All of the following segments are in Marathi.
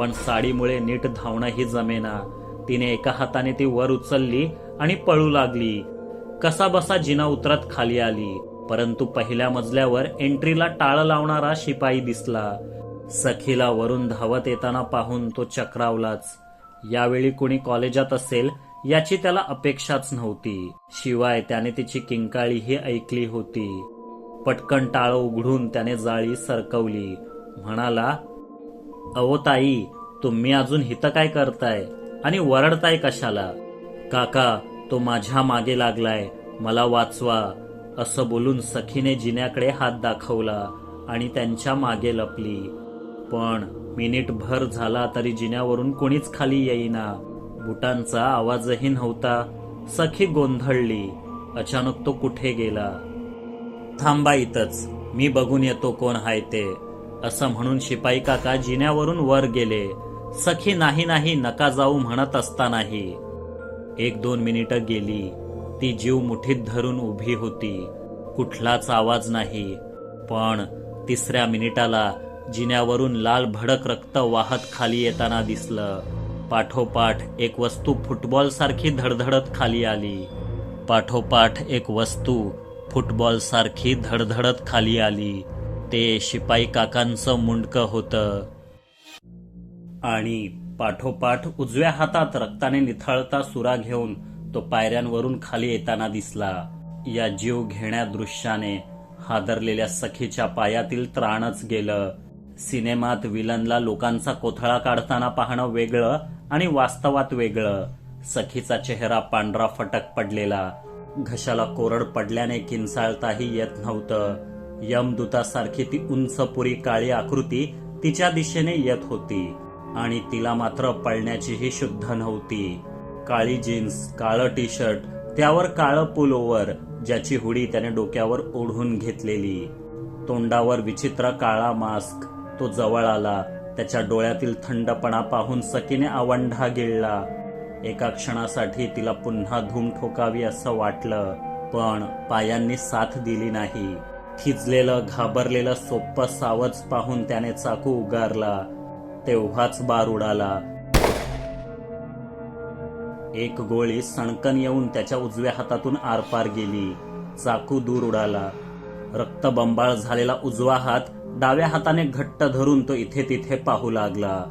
पण साडीमुळे नीट धावणंही जमेना. तिने एका हाताने ती वर उचलली आणि पळू लागली. कसा बसा जिना उतरत खाली आली परंतु पहिल्या मजल्यावर एंट्रीला टाळ लावणारा शिपाई दिसला. सखीला वरून धावत येताना पाहून तो चक्रावलाच. यावेळी कुणी कॉलेजात असेल याची त्याला अपेक्षाच नव्हती. शिवाय त्याने तिची किंकाळीही ऐकली होती. पटकन टाळ उघडून त्याने जाळी सरकवली. म्हणाला अहो ताई तुम्ही अजून हित काय करताय? आणि वरडताय कशाला? काका तो माझ्या मागे लागलाय. मला वाचवा. असं बोलून सखीने जिन्याकडे हात दाखवला आणि त्यांच्या मागे लपली. पण मिनिट भर झाला तरी जिन्यावरून कोणीच खाली येईना. बुटांचा आवाजही नव्हता. सखी गोंधळली. अचानक तो कुठे गेला? थांबा इथंच. मी बघून येतो कोण हाय ते. असं म्हणून शिपाई काका जिन्यावरून वर गेले. सखी नाही नाही नका जाऊ म्हणत असतानाही. एक दोन मिनिटं गेली. ती जीव मुठीत धरून उभी होती. कुठलाच आवाज नाही. पण तिसऱ्या मिनिटाला जिन्यावरून लाल भडक रक्त वाहत खाली येताना दिसलं. पाठोपाठ एक वस्तू फुटबॉल सारखी धडधडत खाली आली. पाठोपाठ एक वस्तू फुटबॉल सारखी धडधडत खाली आली. ते शिपाई काकांचं मुंडकं होतं. आणि पाठोपाठ उजव्या हातात रक्ताने निथळता सुरा घेऊन तो पायऱ्यांवरून खाली येताना दिसला. या जीव घेण्या दृश्याने हादरलेल्या सखीच्या पायातील त्राणच गेलं. सिनेमात विलनला लोकांचा कोथळा काढताना पाहणं वेगळं आणि वास्तवात वेगळं. सखीचा चेहरा पांढरा फटक पडलेला. घशाला कोरड पडल्याने किंचाळताही येत नव्हतं. यमदूतासारखी ती उंच पुरी काळी आकृती तिच्या दिशेने येत होती आणि तिला मात्र पळण्याचीही शुद्ध नव्हती. काळी जीन्स काळं टी शर्ट त्यावर काळं पुलोवर ज्याची हुडी त्याने डोक्यावर ओढून घेतलेली. तोंडावर विचित्र काळा मास्क तो जवळ आला त्याच्या डोळ्यातील थंडपणा पाहून सकीने आवंढा गिळला. एका क्षणासाठी तिला पुन्हा धूम ठोकावी असं वाटलं पण पायांनी साथ दिली नाही. थिजलेलं घाबरलेलं सोप्प सावज पाहून त्याने चाकू उगारला. तेव्हाच बार उडाला. एक गोळी सणकन येऊन त्याच्या उजव्या हातातून आरपार गेली. चाकू दूर उडाला. रक्तबंबाळ झालेला उजवा हात डाव्या हाताने घट्ट धरून तो इथे तिथे पाहू लागला.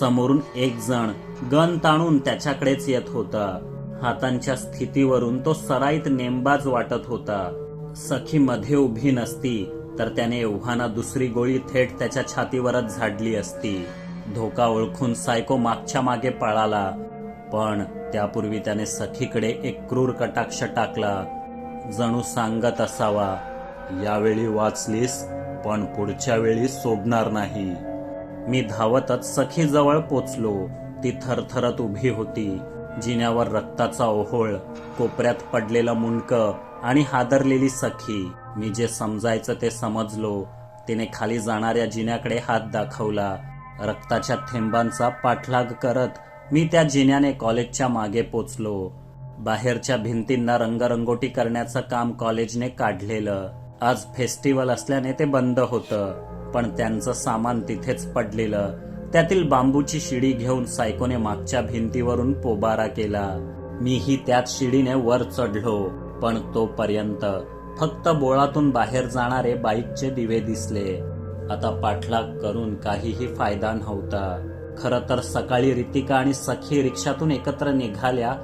समोरून एक जण गन ताणून त्याच्याकडेच येत होता. हातांच्या स्थितीवरून तो सराईत नेमबाज वाटत होता. सखी मध्ये उभी नसती तर त्याने एव्हाना दुसरी गोळी थेट त्याच्या छातीवरच झाडली असती. धोका ओळखून सायको मागच्या मागे पळाला. पण त्यापूर्वी त्याने सखीकडे एक क्रूर कटाक्ष टाकला. जणू सांगत असावा यावेळी वाचलीस पण पुढच्या वेळी सोडणार नाही. मी धावतच सखीजवळ पोचलो. ती थरथरत उभी होती. जिन्यावर रक्ताचा ओहोळ कोपऱ्यात पडलेलं मुंडकं आणि हादरलेली सखी. मी जे समजायचं ते समजलो. तिने खाली जाणाऱ्या जिन्याकडे हात दाखवला. रक्ताच्या थेंबांचा पाठलाग करत मी त्या जिन्याने कॉलेजच्या मागे पोचलो. बाहेरच्या भिंतींना रंगरंगोटी करण्याचं काम कॉलेजने काढलेलं. आज फेस्टिवल असल्याने ते बंद होतं. पण त्यांचं सामान तिथेच पडलेलं. त्यातील बांबूची शिडी घेऊन सायकोने मागच्या भिंतीवरून पोबारा केला. मीही त्याच शिडीने वर चढलो. पण तोपर्यंत फक्त बोळातून बाहेर जाणारे बाईकचे दिवे दिसले. आता पाठलाग करून काहीही फायदा नव्हता. खर तर सकाळी रितिका आणि सखी रिक्षातून एकत्र निघाल्या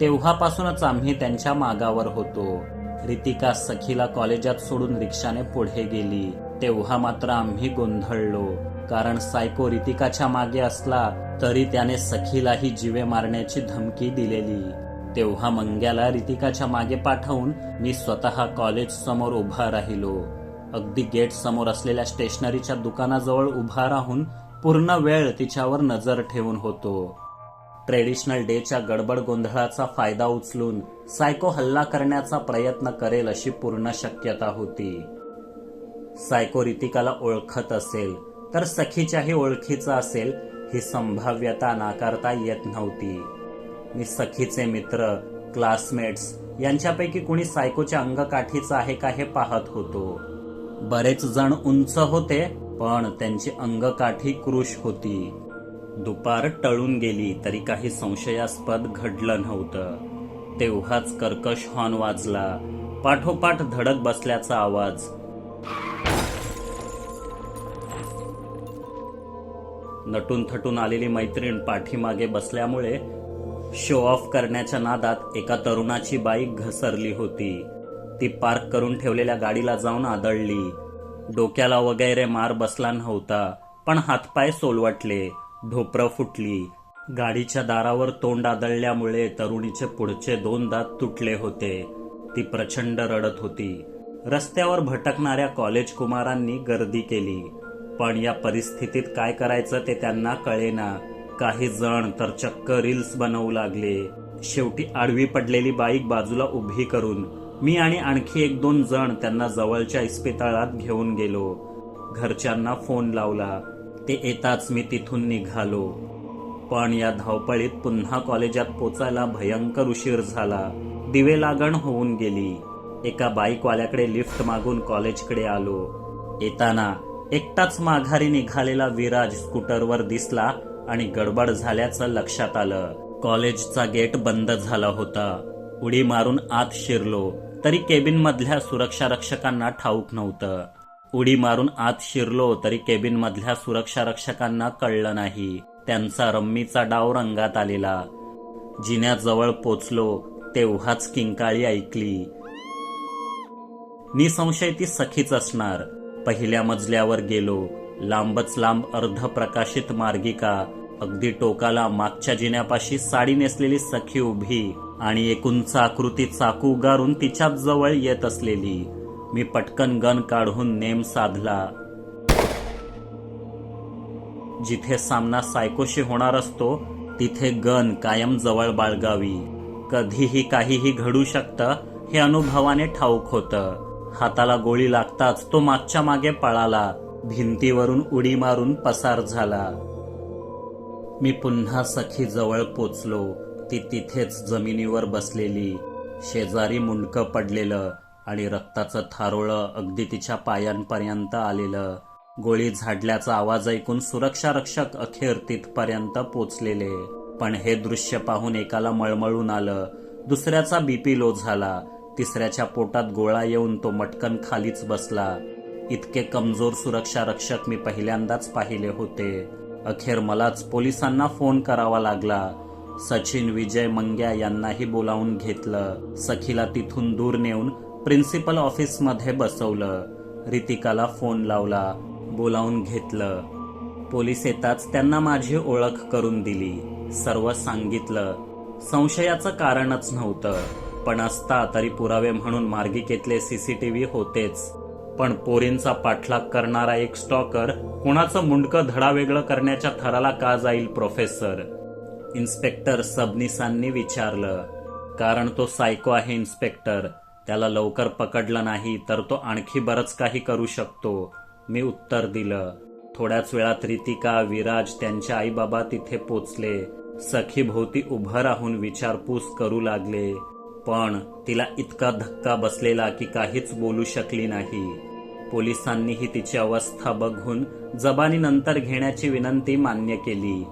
तेव्हापासूनच आम्ही त्यांच्या मागावर होतो. रितिका सखीला कॉलेजात सोडून रिक्षाने पुढे गेली. तेव्हा मात्र आम्ही गोंधळलो. कारण सायको रितिकाच्या मागे असला तरी त्याने सखीलाही जीवे मारण्याची धमकी दिलेली. तेव्हा मंग्याला रितिकाच्या मागे पाठवून मी स्वतः कॉलेज समोर उभा राहिलो. अगदी गेट समोर असलेल्या स्टेशनरीच्या दुकानाजवळ उभा राहून पूर्ण वेळ तिच्यावर नजर ठेवून होतो. ट्रेडिशनल डेच्या गडबड गोंधळाचा फायदा उचलून सायको हल्ला करण्याचा प्रयत्न करेल अशी पूर्ण शक्यता होती. सायको रितिकाला ओळखत असेल तर सखीच्याही ओळखीचा असेल ही संभाव्यता नाकारता येत नव्हती. मी सखीचे मित्र क्लासमेट्स यांच्यापैकी कुणी सायकोच्या अंगकाठीचं आहे का हे पाहत होतो. बरेच जण उंच होते पण त्यांची अंगकाठी क्रुश होती. दुपार टळून गेली तरी काही संशयास्पद घडलं नव्हतं. तेव्हाच कर्कश हॉर्न वाजला. पाठोपाठ धडक बसल्याचा आवाज. नटून थटून आलेली मैत्रीण पाठीमागे बसल्यामुळे शो ऑफ करण्याच्या नादात एका तरुणाची बाईक घसरली होती. ती पार्क करून ठेवलेल्या गाडीला जाऊन आदळली. डोक्याला वगैरे मार बसला नव्हता पण हातपाय सोलवटले ढोपरं फुटली. गाडीच्या दारावर तोंड आदळल्यामुळे तरुणीचे पुढचे दोन दात तुटले होते. ती प्रचंड रडत होती. रस्त्यावर भटकणाऱ्या कॉलेज कुमारांनी गर्दी केली. पण या परिस्थितीत काय करायचं ते त्यांना कळेना. काही जण तर चक्क रील्स बनवू लागले. शेवटी आडवी पडलेली बाईक बाजूला उभी करून मी आणि आणखी एक दोन जण त्यांना जवळच्या इस्पितळात घेऊन गेलो. घरच्यांना फोन लावला. ते येताच मी तिथून निघालो. पण या धावपळीत पुन्हा कॉलेजात पोचायला भयंकर उशीर झाला. दिवे लागण होऊन गेली. एका बाईकवाल्याकडे लिफ्ट मागून कॉलेजकडे आलो. येताना एकटाच माघारी निघालेला विराज स्कूटरवर दिसला आणि गडबड झाल्याचं लक्षात आलं. कॉलेजचा गेट बंद झाला होता. उडी मारून आत शिरलो तरी केबिन मधल्या सुरक्षा रक्षकांना ठाऊक नव्हतं. उडी मारून आत शिरलो तरी केबिन मधल्या सुरक्षा रक्षकांना कळलं नाही. त्यांचा रम्मीचा डाव रंगात आलेला. जिन्याजवळ पोचलो तेव्हाच किंकाळी ऐकली. निसंशय ती सखीच असणार. पहिल्या मजल्यावर गेलो लांबच लांब अर्ध प्रकाशित मार्गिका अगदी टोकाला मागच्या जिन्यापाशी साडी नेसलेली सखी उभी आणि एक उंच आकृती चाकू उगारून तिच्या जवळ येत असलेली. मी पटकन गन काढून नेम साधला. जिथे सामना सायकोशी होणार असतो तिथे गन कायम जवळ बाळगावी. कधीही काहीही घडू शकतं हे अनुभवाने ठाऊक होतं. हाताला गोळी लागताच तो मागच्या मागे पळाला. भिंतीवरून उडी मारून पसार झाला. मी पुन्हा सखी जवळ पोचलो. ती तिथेच जमिनीवर बसलेली. शेजारी मुंडकं पडलेलं आणि रक्ताचं थारोळं अगदी तिच्या पायांपर्यंत आलेलं. गोळी झाडल्याचा आवाज ऐकून सुरक्षा रक्षक अखेर तिथपर्यंत पोचलेले. पण हे दृश्य पाहून एकाला मळमळून आलं. दुसऱ्याचा बीपी लो झाला. तिसऱ्याच्या पोटात गोळा येऊन तो मटकन खालीच बसला. इतके कमजोर सुरक्षा रक्षक मी पहिल्यांदाच पाहिले होते. अखेर मलाच पोलिसांना फोन करावा लागला. सचिन विजय मंग्या यांनाही बोलावून घेतलं. सखीला तिथून दूर नेऊन प्रिन्सिपल ऑफिसमध्ये बसवलं. रितिकाला फोन लावला. बोलावून घेतलं. पोलीस येताच त्यांना माझी ओळख करून दिली. सर्व सांगितलं. संशयाचं कारणच नव्हतं. पण असता तरी पुरावे म्हणून मार्गिकेतले सीसीटीव्ही होतेच. पण पोरींचा पाठलाग करणारा एक स्टॉकर कुणाचं मुंडकं धडावेगळं करण्याच्या थराला का जाईल प्रोफेसर इन्स्पेक्टर सबनिसांनी विचारलं. कारण तो सायको आहे इन्स्पेक्टर त्याला लवकर पकडलं नाही तर तो आणखी बरंच काही करू शकतो. मी उत्तर दिलं. थोड्याच वेळात रितिका विराज त्यांचे आईबाबा तिथे पोचले. सखी भोवती उभं राहून विचारपूस करू लागले. पण तिला इतका धक्का बसलेला की काहीच बोलू शकली नाही. पोलिसांनीही तिची अवस्था बघून जबानीनंतर घेण्याची विनंती मान्य केली.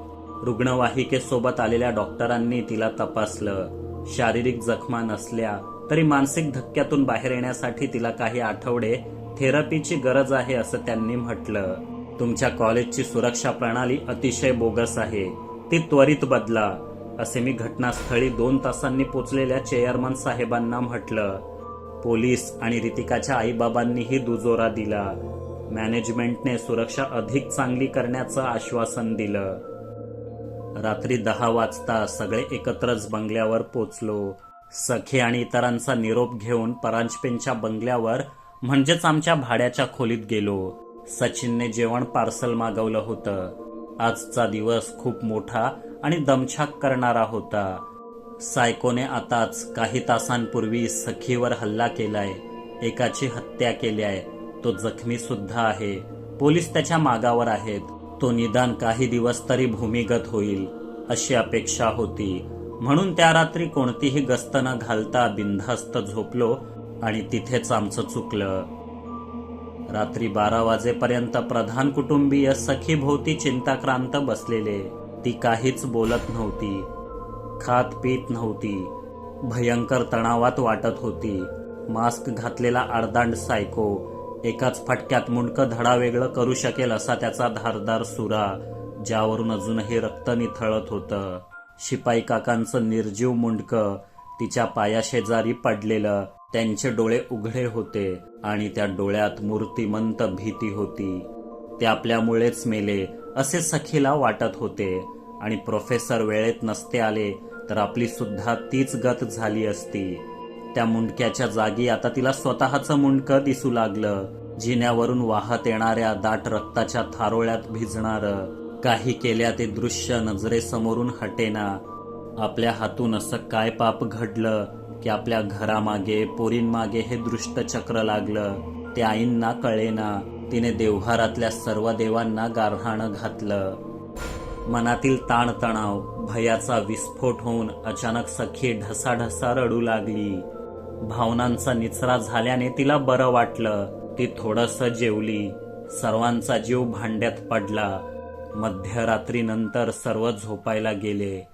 रुग्णवाहिकेसोबत आलेल्या डॉक्टरांनी तिला तपासलं. शारीरिक जखमा नसल्या तरी मानसिक धक्क्यातून बाहेर येण्यासाठी तिला काही आठवडे थेरपीची गरज आहे असं त्यांनी म्हटलं. तुमच्या कॉलेजची सुरक्षा प्रणाली अतिशय बोगस आहे. ती त्वरित बदला. असे मी घटनास्थळी दोन तासांनी पोचलेल्या चेअरमन साहेबांना म्हटलं. पोलीस आणि रितिकाच्या आईबाबांनीही दुजोरा दिला. मॅनेजमेंटने सुरक्षा अधिक चांगली करण्याचं आश्वासन दिलं. रात्री दहा वाजता सगळे एकत्रच बंगल्यावर पोचलो. सखी आणि इतरांचा निरोप घेऊन परांजपेंच्या बंगल्यावर म्हणजेच आमच्या भाड्याच्या खोलीत गेलो. सचिनने जेवण पार्सल मागवलं होतं. आजचा दिवस खूप मोठा आणि दमछाक करणारा होता. सायकोने आताच काही तासांपूर्वी सखीवर हल्ला केलाय. एकाची हत्या केली आहे. तो जखमी सुद्धा आहे. पोलीस त्याच्या मागावर आहेत. तो निदान काही दिवस तरी भूमिगत होईल अशी अपेक्षा होती. म्हणून त्या रात्री कोणतीही गस्त न घालता बिनधास्त झोपलो आणि तिथेच आमचं चुकलं. रात्री बारा वाजेपर्यंत प्रधान कुटुंबीय सखीभोवती चिंताक्रांत बसलेले. ती काहीच बोलत नव्हती. खात पीत नव्हती. भयंकर तणावात वाटत होती. मास्क घातलेला अर्धांड सायको. एकाच फटक्यात मुंडकं धडा वेगळं करू शकेल असा त्याचा धारदार सुरा ज्यावरून अजूनही रक्त निथळत होतं. शिपाई काकांचं निर्जीव मुंडकं तिच्या पायाशेजारी पडलेलं त्यांचे डोळे उघडे होते आणि त्या डोळ्यात मूर्तिमंत भीती होती. ते आपल्यामुळेच मेले असे सखीला वाटत होते. आणि प्रोफेसर वेळेत नसते आले तर आपली सुद्धा तीच गत झाली असती. त्या मुंडक्याच्या जागी आता तिला स्वतःचं मुंडकं दिसू लागलं. जिन्यावरून वाहत येणाऱ्या दाट रक्ताच्या थारोळ्यात भिजणार काही केल्या ते दृश्य नजरेसमोरून हटेना. आपल्या हातून असं काय पाप घडलं की आपल्या घरामागे पोरींमागे हे दृष्ट चक्र लागलं. ते आईंना कळेना तिने देव्हारातल्या सर्व देवांना गारहाणं घातलं. मनातील ताणतणाव भयाचा विस्फोट होऊन अचानक सखी ढसाढसा रडू लागली. भावनांचा निचरा झाल्याने तिला बरं वाटलं. ती थोडस जेवली. सर्वांचा जीव भांड्यात पडला. मध्यरात्रीनंतर सर्व झोपायला गेले.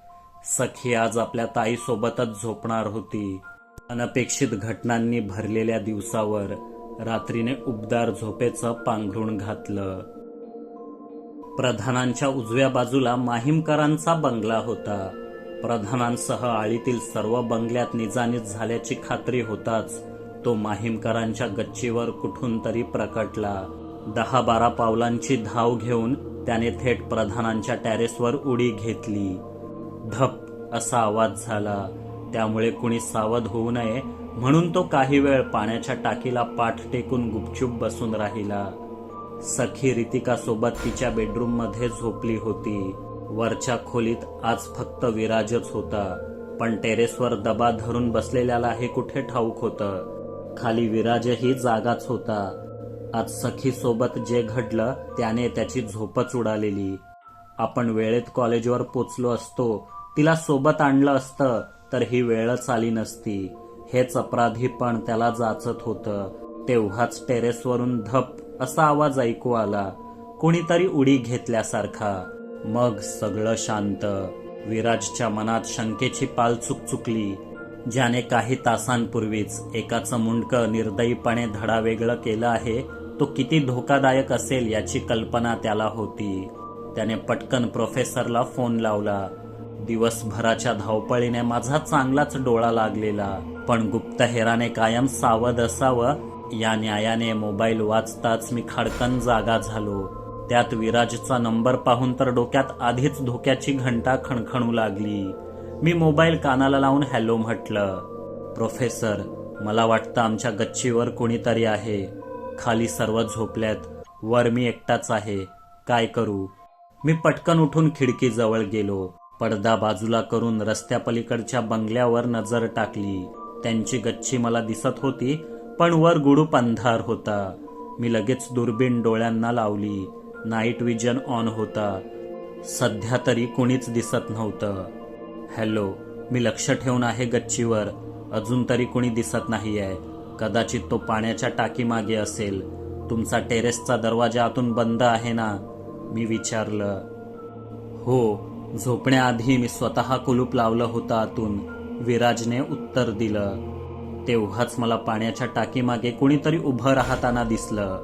सखी आज आपल्या ताईसोबतच झोपणार होती. अनपेक्षित घटनांनी भरलेल्या दिवसावर रात्रीने उबदार झोपेचं पांघरुण घातलं. प्रधानांच्या उजव्या बाजूला माहीमकरांचा बंगला होता. प्रधानांसह आळीतील सर्व बंगल्यात निजानीत झाल्याची खात्री होताच तो माहीमकरांच्या गच्चीवर कुठून तरी प्रकटला. दहा बारा पावलांची धाव घेऊन त्याने थेट प्रधानांच्या टॅरेसवर उडी घेतली. धप! असा आवाज झाला. त्यामुळे कुणी सावध होऊ नये म्हणून तो काही वेळ पाण्याच्या टाकीला पाठ टेकून गुपचूप बसून राहिला. सखी रितिकासोबत तिच्या बेडरूममध्ये झोपली होती. वरच्या खोलीत आज फक्त विराजच होता. पण टेरेसवर दबा धरून बसलेल्याला हे कुठे ठाऊक होतं? खाली विराजही जागाच होता. आज सखी सोबत जे घडलं त्याने त्याची झोपच उडालेली. आपण वेळेत कॉलेजवर पोचलो असतो. तिला सोबत आणलं असतं तर ही वेळच आली नसती. हेच अपराधी पण त्याला जाचत होतं. तेव्हाच टेरेसवरून धप असा आवाज ऐकू आला. कोणीतरी उडी घेतल्यासारखा. मग सगळं शांत. विराजच्या मनात शंकेची पाल चुकचुकली ज्याने काही तासांपूर्वीच एकाचं मुंडकं निर्दयीपणे धडा वेगळं केलं आहे तो किती धोकादायक असेल याची कल्पना त्याला होती. त्याने पटकन प्रोफेसरला फोन लावला. दिवसभराच्या धावपळीने माझा चांगलाच डोळा लागलेला. पण गुप्तहेराने कायम सावध असावं या न्यायाने मोबाईल वाचताच मी खडकन जागा झालो. त्यात विराजचा नंबर पाहून तर डोक्यात आधीच धोक्याची घंटा खणखणू लागली. मी मोबाईल कानाला लावून हॅलो म्हटलं प्रोफेसर मला वाटतं आमच्या गच्चीवर कोणीतरी आहे. खाली सर्व झोपल्यात. वर मी एकटाच आहे. काय करू? मी पटकन उठून खिडकीजवळ गेलो. पडदा बाजूला करून रस्त्यापलीकडच्या बंगल्यावर नजर टाकली. त्यांची गच्ची मला दिसत होती पण वर गुडूप अंधार होता. मी लगेच दुर्बीण डोळ्यांना लावली. नाईट विजन ऑन होता. सध्या तरी कुणीच दिसत नव्हतं. हॅलो मी लक्ष ठेवून आहे गच्चीवर. अजून तरी कुणी दिसत नाही आहे कदाचित तो पाण्याच्या टाकीमागे असेल. तुमचा टेरेसचा दरवाजा आतून बंद आहे ना? मी विचारलं. हो झोपण्याआधी मी स्वतः कुलूप लावलं होतं आतून विराजने उत्तर दिलं. तेव्हाच मला पाण्याच्या टाकीमागे कुणीतरी उभं राहताना दिसलं.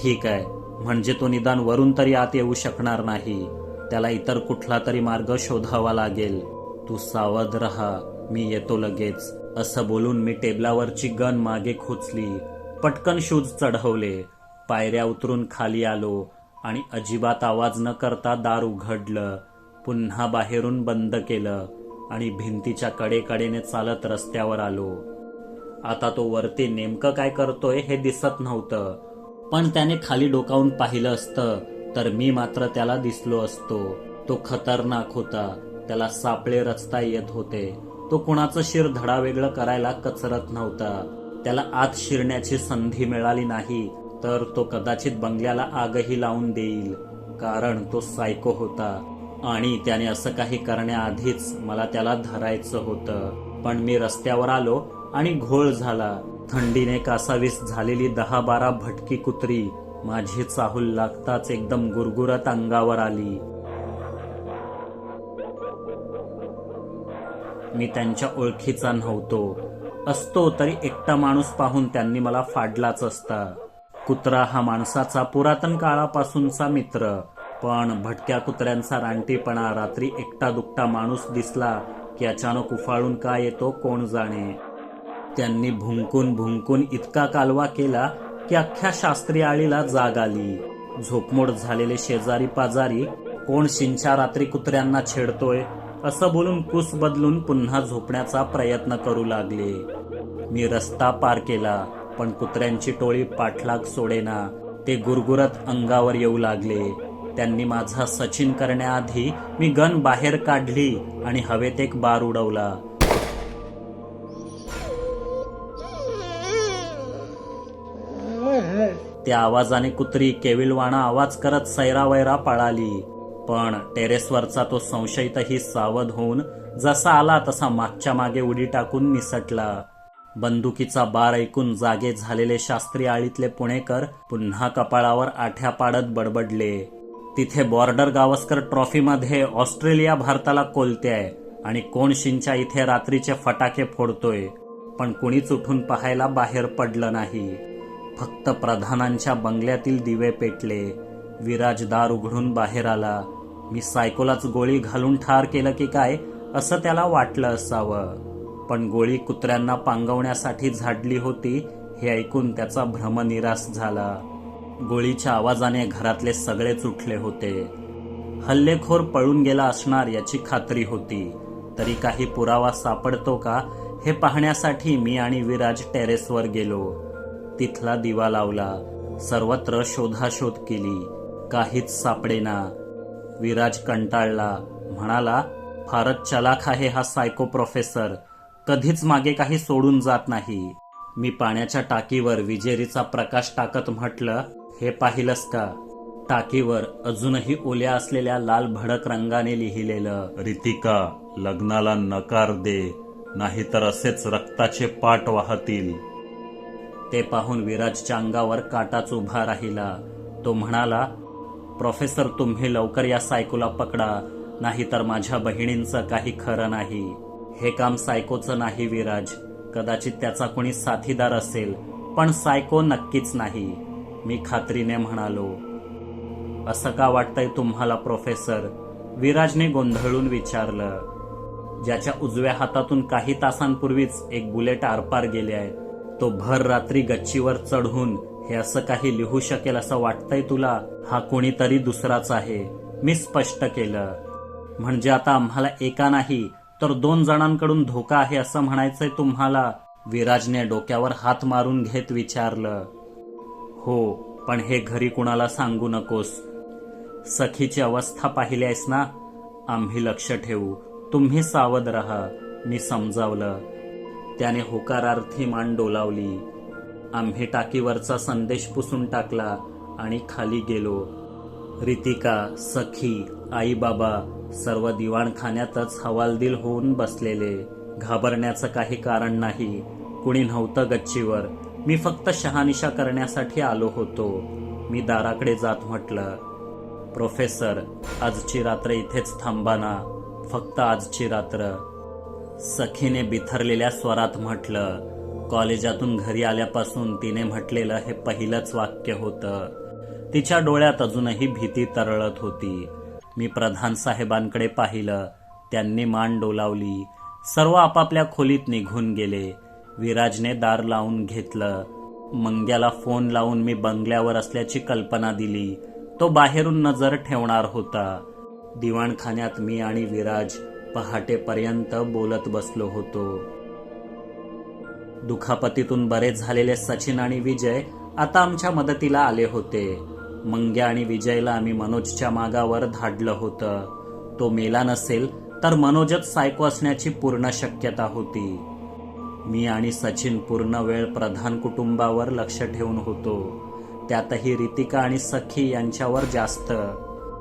ठीक आहे म्हणजे तो निदान वरून तरी आत येऊ शकणार नाही. त्याला इतर कुठला तरी मार्ग शोधावा लागेल. तू सावध राहा मी येतो लगेच. असं बोलून मी टेबलावरची गन मागे खोचली. पटकन शूज चढवले. पायऱ्या उतरून खाली आलो आणि अजिबात आवाज न करता दार उघडलं. पुन्हा बाहेरून बंद केलं आणि भिंतीच्या कडेकडेने चालत रस्त्यावर आलो. आता तो वरती नेमकं काय करतोय हे दिसत नव्हतं. पण त्याने खाली डोकावून पाहिलं असतं तर मी मात्र त्याला दिसलो असतो. तो खतरनाक होता. त्याला सापळे रचता येत होते. तो कुणाचं शिर धडा वेगळं करायला कचरत नव्हता. त्याला आत शिरण्याची संधी मिळाली नाही तर तो कदाचित बंगल्याला आगही लावून देईल. कारण तो सायको होता. आणि त्याने असं काही करण्याआधीच मला त्याला धरायचं होतं. पण मी रस्त्यावर आलो आणि घोळ झाला. थंडीने कासावीस झालेली दहा बारा भटकी कुत्री माझी चाहूल लागताच एकदम गुरगुरत अंगावर आली. मी त्यांच्या ओळखीचा नव्हतो. असतो तरी एकटा माणूस पाहून त्यांनी मला फाडलाच असता. कुत्रा हा माणसाचा पुरातन काळापासूनचा मित्र. पण भटक्या कुत्र्यांचा रानटीपणा रात्री एकटा दुकटा माणूस दिसला की अचानक उफाळून का येतो कोण जाणे. त्यांनी भुंकून भुंकून इतका कालवा केला की अख्ख्या शास्त्री आळीला जाग आली. झोपमोड झालेले शेजारी पाजारी कोण शिंच्या रात्री कुत्र्यांना छेडतोय? असं बोलून कुस बदलून पुन्हा झोपण्याचा प्रयत्न करू लागले. मी रस्ता पार केला पण कुत्र्यांची टोळी पाठलाग सोडेना. ते गुरगुरत अंगावर येऊ लागले. त्यांनी माझा सचिन करण्याआधी मी गन बाहेर काढली आणि हवेत एक बार उडवला. त्या आवाजाने कुत्री केविलवाणा आवाज करत सैरावैरा पळाली. पण टेरेसवरचा तो संशयितही सावध होऊन जसा आला तसा मागच्या मागे उडी टाकून निसटला. बंदुकीचा बार ऐकून जागे झालेले शास्त्री आळीतले पुणेकर पुन्हा कपाळावर आठ्या पाडत बडबडले. तिथे बॉर्डर गावस्कर ट्रॉफीमध्ये ऑस्ट्रेलिया भारताला कोलते आहे आणि कोण शिंच्या इथे रात्रीचे फटाके फोडतोय. पण कुणीच उठून पाहायला बाहेर पडलं नाही. फक्त प्रधानांच्या बंगल्यातील दिवे पेटले. विराज दार उघडून बाहेर आला. मी सायकोलाच गोळी घालून ठार केलं की काय असं त्याला वाटलं असावं. पण गोळी कुत्र्यांना पांगवण्यासाठी झाडली होती हे ऐकून त्याचा भ्रमनिरास झाला. गोळीच्या आवाजाने घरातले सगळेच उठले होते. हल्लेखोर पळून गेला असणार याची खात्री होती. तरी काही पुरावा सापडतो का हे पाहण्यासाठी मी आणि विराज टेरेसवर गेलो. तिथला दिवा लावला. सर्वत्र शोधाशोध केली. काहीच सापडेना. विराज कंटाळला. म्हणाला फारच चलाख आहे हा सायको प्रोफेसर. कधीच मागे काही सोडून जात नाही. मी पाण्याच्या टाकीवर विजेरीचा प्रकाश टाकत म्हटलं हे पाहिलंस का? टाकीवर अजूनही ओल्या असलेल्या लाल भडक रंगाने लिहिलेलं रितिका लग्नाला नकार दे. नाहीतर असेच रक्ताचे पाट वाहतील. ते पाहून विराजच्या अंगावर काटाच उभा राहिला. तो म्हणाला प्रोफेसर तुम्ही लवकर या सायकोला पकडा नाहीतर माझ्या बहिणींचं काही खरं नाही. हे काम सायकोचं नाही विराज. कदाचित त्याचा कोणी साथीदार असेल पण सायको नक्कीच नाही मी खात्रीने म्हणालो. असं का वाटतंय तुम्हाला प्रोफेसर? विराजने गोंधळून विचारलं. ज्याच्या उजव्या हातातून काही तासांपूर्वीच एक बुलेट आरपार गेले आहे. तो भर रात्री गच्चीवर चढून हे असं काही लिहू शकेल असं वाटतंय तुला? हा कोणीतरी दुसराच आहे. मी स्पष्ट केलं. म्हणजे आता आम्हाला एका नाही तर दोन जणांकडून धोका आहे असं म्हणायचंय तुम्हाला? विराजने डोक्यावर हात मारून घेत विचारलं. हो पण हे घरी कुणाला सांगू नकोस. सखीची अवस्था पाहिली आहेस ना? आम्ही लक्ष ठेवू. तुम्ही सावध राहा. मी समजावलं. त्याने होकारार्थी मान डोलावली. आम्ही टाकीवरचा संदेश पुसून टाकला आणि खाली गेलो. रितिका सखी आईबाबा सर्व दिवाणखान्यातच हवालदिल होऊन बसलेले. घाबरण्याचं काही कारण नाही. कुणी नव्हतं गच्चीवर. मी फक्त शहानिशा करण्यासाठी आलो होतो. मी दाराकडे जात म्हटलं प्रोफेसर आजची रात्र इथेच थांबाना. फक्त आजची रात्र. सखीने बिथरलेल्या स्वरात म्हटलं कॉलेजातून घरी आल्यापासून तिने म्हटलेलं हे पहिलंच वाक्य होतं. तिच्या डोळ्यात अजूनही भीती तरळत होती. मी प्रधान साहेबांकडे पाहिलं त्यांनी मान डोलावली. सर्व आपापल्या खोलीत निघून गेले. विराजने दार लावून घेतलं. मंग्याला फोन लावून मी बंगल्यावर असल्याची कल्पना दिली. तो बाहेरून नजर ठेवणार होता. दिवाणखान्यात मी आणि विराज पहाटेपर्यंत बोलत बसलो होतो. दुखापतीतून बरे झालेले सचिन आणि विजय आता आमच्या मदतीला आले होते. मंग्या आणि विजयला आम्ही मनोजच्या मागावर धाडलं होतं. तो मेला नसेल तर मनोजच सायको असण्याची पूर्ण शक्यता होती. मी आणि सचिन पूर्ण वेळ प्रधान कुटुंबावर लक्ष ठेवून होतो. त्यातही रितिका आणि सखी यांच्यावर जास्त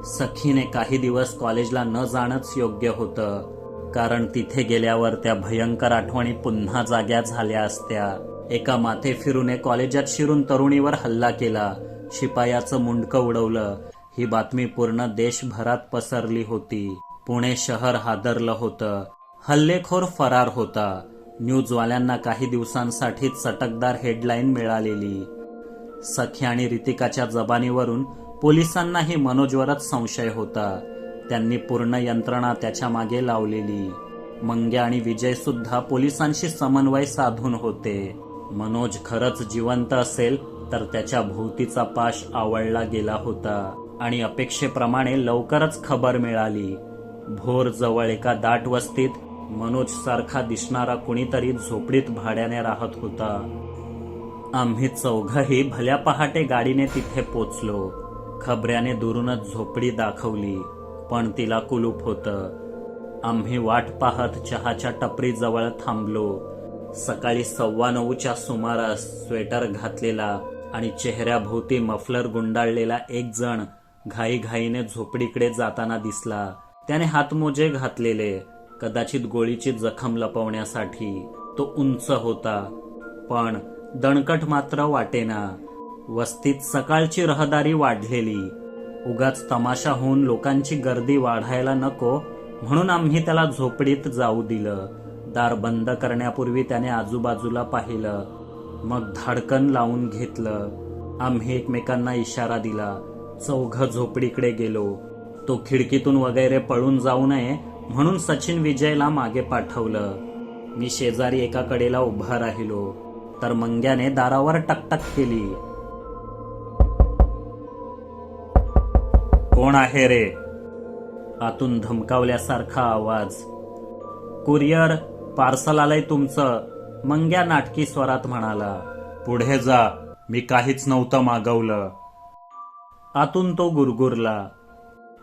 सखीने काही दिवस कॉलेजला न जाणंच योग्य होतं. कारण तिथे गेल्यावर त्या भयंकर आठवणी पुन्हा जाग्या झाल्या असत्या. एका माथे फिरूने कॉलेजात शिरून तरुणीवर हल्ला केला. शिपायाचं मुंडकं उडवलं. ही बातमी पूर्ण देशभरात पसरली होती. पुणे शहर हादरलं होतं. हल्लेखोर फरार होता. न्यूजवाल्यांना काही दिवसांसाठी चटकदार हेडलाईन मिळालेली. सखी आणि रितिकाच्या जबानीवरून पोलिसांनाही मनोजवरच संशय होता. त्यांनी पूर्ण यंत्रणा त्याच्यामागे लावलेली. मंग्या आणि विजय सुद्धा पोलिसांशी समन्वय साधून होते. मनोज खरंच जिवंत असेल तर त्याच्या भोवतीचा पाश आवळला गेला होता आणि अपेक्षेप्रमाणे लवकरच खबर मिळाली. भोर जवळ एका दाट वस्तीत मनोज सारखा दिसणारा कुणीतरी झोपडीत भाड्याने राहत होता. आम्ही चौघही भल्या पहाटे गाडीने तिथे पोचलो. खबऱ्याने दुरूनच झोपडी दाखवली पण तिला कुलूप होतं. आम्ही वाट पाहत चहाच्या टपरीजवळ थांबलो. सकाळी सव्वा नऊच्या सुमारास स्वेटर घातलेला आणि चेहऱ्याभोवती मफलर गुंडाळलेला एक जण घाईघाईने झोपडीकडे जाताना दिसला. त्याने हातमोजे घातलेले कदाचित गोळीची जखम लपवण्यासाठी. तो उंच होता पण दणकट मात्र वाटेना. वस्तीत सकाळची रहदारी वाढलेली. उगाच तमाशा होऊन लोकांची गर्दी वाढायला नको म्हणून आम्ही त्याला झोपडीत जाऊ दिलं. दार बंद करण्यापूर्वी त्याने आजूबाजूला पाहिलं. मग धाडकन लावून घेतलं. आम्ही एकमेकांना इशारा दिला. चौघ झोपडीकडे गेलो. तो खिडकीतून वगैरे पळून जाऊ नये म्हणून सचिन विजयला मागे पाठवलं. मी शेजारी एका कडेला उभा राहिलो. तर मंग्याने दारावर टकटक केली. कोण आहे रे? आतून धमकावल्यासारखा आवाज. कुरिअर पार्सल आलंय तुमचं मंग्या नाटकी स्वरात म्हणाला. पुढे जा मी काहीच नव्हतं मागवलं. आतून तो गुरगुरला.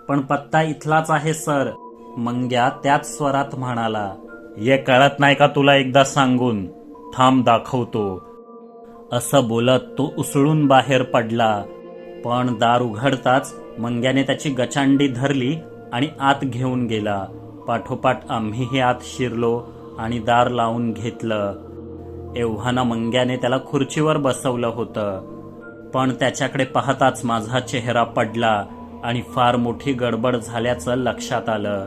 पण पत्ता इथलाच आहे सर मंग्या त्याच स्वरात म्हणाला. ये कळत नाही का तुला एकदा सांगून? थांब दाखवतो. असं बोलत तो उसळून बाहेर पडला. पण दार उघडताच मंग्याने त्याची गचांडी धरली आणि आत घेऊन गेला. पाठोपाठ आम्हीही आत शिरलो आणि दार लावून घेतलं. एव्हाना मंग्याने त्याला खुर्चीवर बसवलं होतं. पण त्याच्याकडे पाहताच माझा चेहरा पडला आणि फार मोठी गडबड झाल्याचं लक्षात आलं.